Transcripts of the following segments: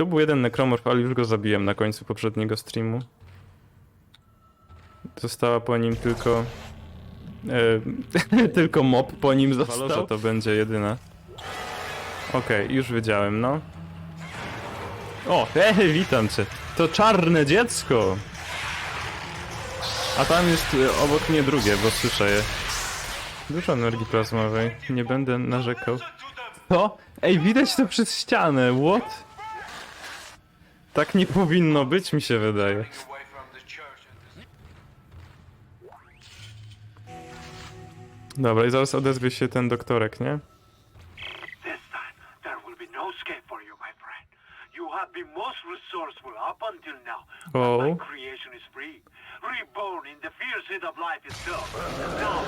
Tu był jeden nekromorf, ale już go zabiłem na końcu poprzedniego streamu. Została po nim tylko... E, tylko mob po nim został. że to będzie jedyna. Okej, już wiedziałem, no. O, hej, witam cię. To czarne dziecko! A tam jest e, obok mnie drugie, bo słyszę je. Dużo energii plazmowej, nie będę narzekał. Co? Ej, widać to przez ścianę, what? Tak nie powinno być, mi się wydaje. Dobra, i zaraz odezwie się ten doktorek, nie? This time, there will be no escape for you, my friend. You have been most resourceful up until now. but Oh. My creation is free. Reborn in the fierce heat of life itself. Now,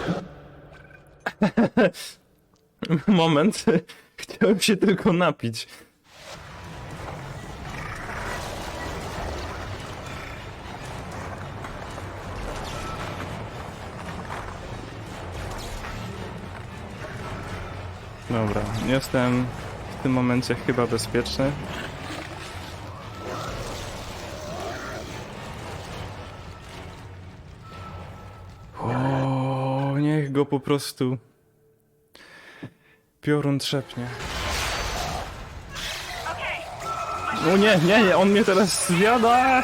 Moment. Chciałem się tylko napić. Dobra, jestem w tym momencie chyba bezpieczny. O, niech go po prostu Piorun trzepnie. O nie, nie, nie, on mnie teraz zjada!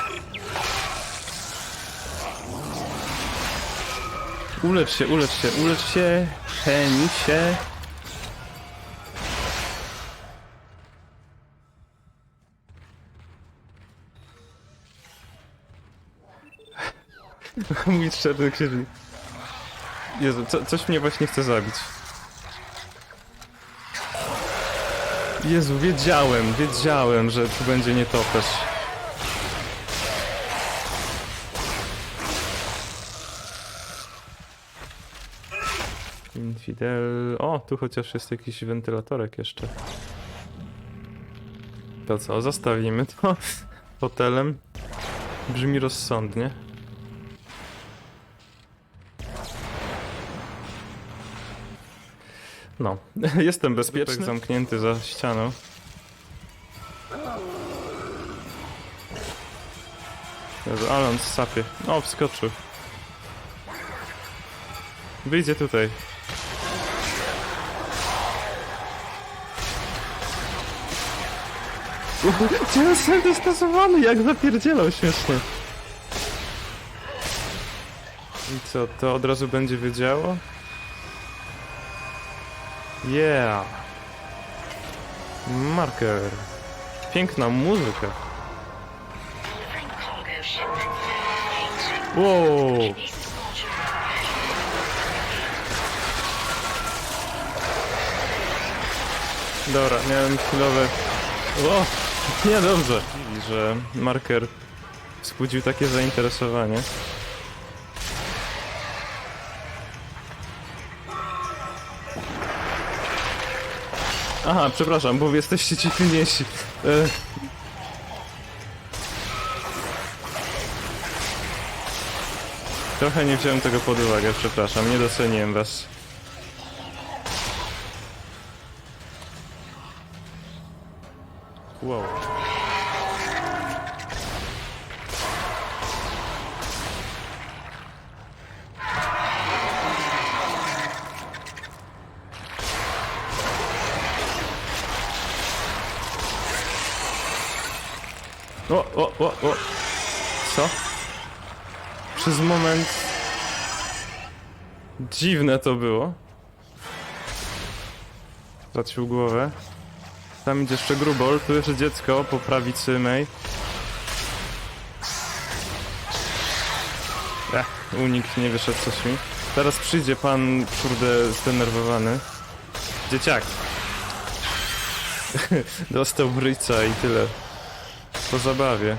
Ulecz się, ulecz się, ulecz się, cheni się. Mój czarny księżnik. Jezu, co, coś mnie właśnie chce zabić. Jezu, wiedziałem, wiedziałem, że tu będzie nietoperz. Infidel... O, tu chociaż jest jakiś wentylatorek jeszcze. To co, zostawimy to hotelem. Brzmi rozsądnie. No, jestem bezpieczny. zamknięty za ścianą. Jezu, ale on sapie. O, wskoczył. Wyjdzie tutaj. Jest dostosowany? Jak zapierdzielał śmiesznie. I co, to od razu będzie wiedziało? Yeah. Marker. Piękna muzyka. Wow. Dobra, miałem chwilowe... O! Niedobrze. Że marker wzbudził takie zainteresowanie. Aha, przepraszam, bo jesteście ci pilniejsi. E... Trochę nie wziąłem tego pod uwagę, przepraszam, nie doceniłem was. Wow. O, o, o, o. Co? Przez moment... Dziwne to było. Zaciął głowę. Tam idzie jeszcze grubol, tu jeszcze dziecko po prawicy mej. Ech, unik nie wyszedł coś mi. Teraz przyjdzie pan, kurde, zdenerwowany. Dzieciak. Dostał bryca i tyle. Po zabawie.